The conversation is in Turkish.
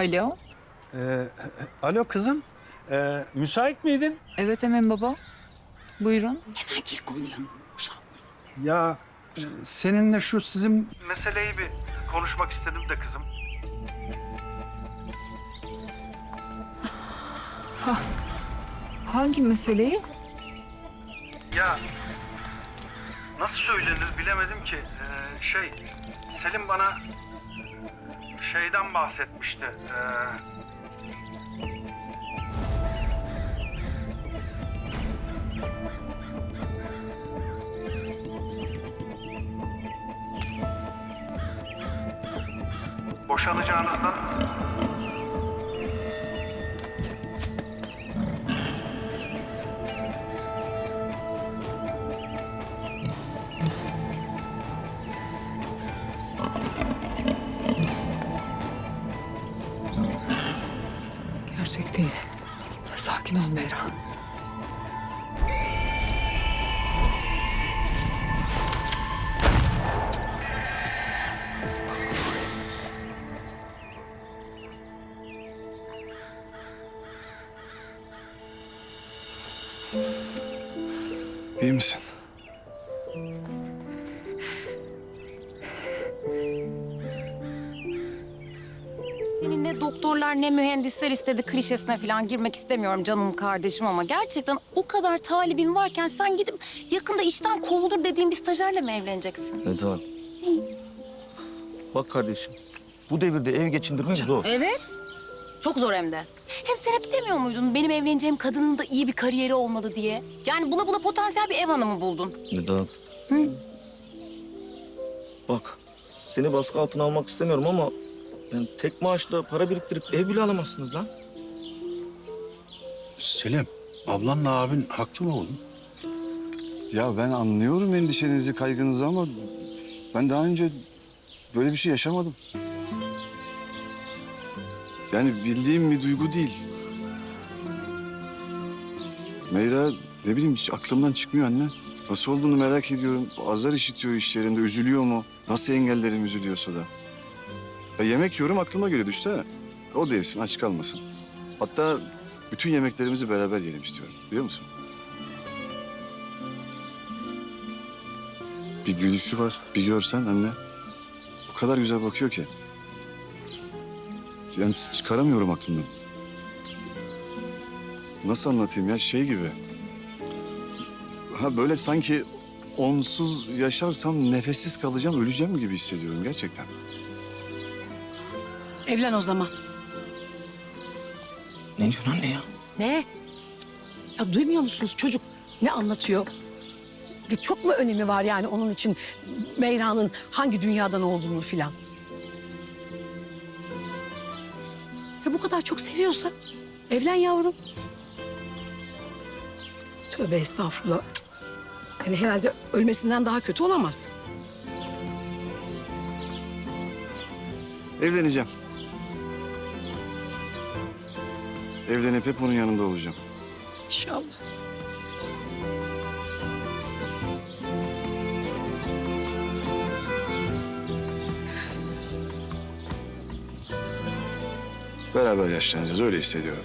Alo. Ee, alo kızım. Ee, müsait miydin? Evet Emin baba. Buyurun. Hemen gir konuya. Ya e, seninle şu sizin... Meseleyi bir konuşmak istedim de kızım. Hangi meseleyi? Ya nasıl söylenir bilemedim ki. Ee, şey Selim bana şeyden bahsetmişti. Ee, boşanacağınızdan Gerçek değil. Sakin ol Meyra. İyi misin? Senin ne doktorlar ne mühendisler istedi klişesine falan girmek istemiyorum canım kardeşim ama gerçekten o kadar talibin varken sen gidip yakında işten kovulur dediğin bir stajyerle mi evleneceksin? Neden? Bak kardeşim, bu devirde ev geçindirmek zor. Evet. Çok zor hem de. Hem sen hep demiyor muydun benim evleneceğim kadının da iyi bir kariyeri olmalı diye? Yani bula bula potansiyel bir ev hanımı buldun. Neden? Bak, seni baskı altına almak istemiyorum ama... Yani tek maaşla para biriktirip ev bile alamazsınız lan. Selim, ablanla abin haklı mı oğlum? Ya ben anlıyorum endişenizi, kaygınızı ama ben daha önce böyle bir şey yaşamadım. Yani bildiğim bir duygu değil. Meyra ne bileyim hiç aklımdan çıkmıyor anne. Nasıl olduğunu merak ediyorum. Azar işitiyor iş yerinde, üzülüyor mu? Nasıl engellerim üzülüyorsa da. Ya yemek yiyorum aklıma göre düşsene. O da yesin, aç kalmasın. Hatta bütün yemeklerimizi beraber yiyelim istiyorum. Biliyor musun? Bir gülüşü var. Bir görsen anne. O kadar güzel bakıyor ki. Yani çıkaramıyorum aklımdan. Nasıl anlatayım ya? Şey gibi. Ha böyle sanki onsuz yaşarsam nefessiz kalacağım, öleceğim gibi hissediyorum gerçekten. Evlen o zaman. Ne diyorsun anne ya? Ne? Ya duymuyor musunuz çocuk ne anlatıyor? Bir çok mu önemi var yani onun için Meyra'nın hangi dünyadan olduğunu filan? Ya bu kadar çok seviyorsa evlen yavrum. Tövbe estağfurullah. Yani herhalde ölmesinden daha kötü olamaz. Evleneceğim. Evlenip hep onun yanında olacağım. İnşallah. Beraber yaşlanacağız öyle hissediyorum.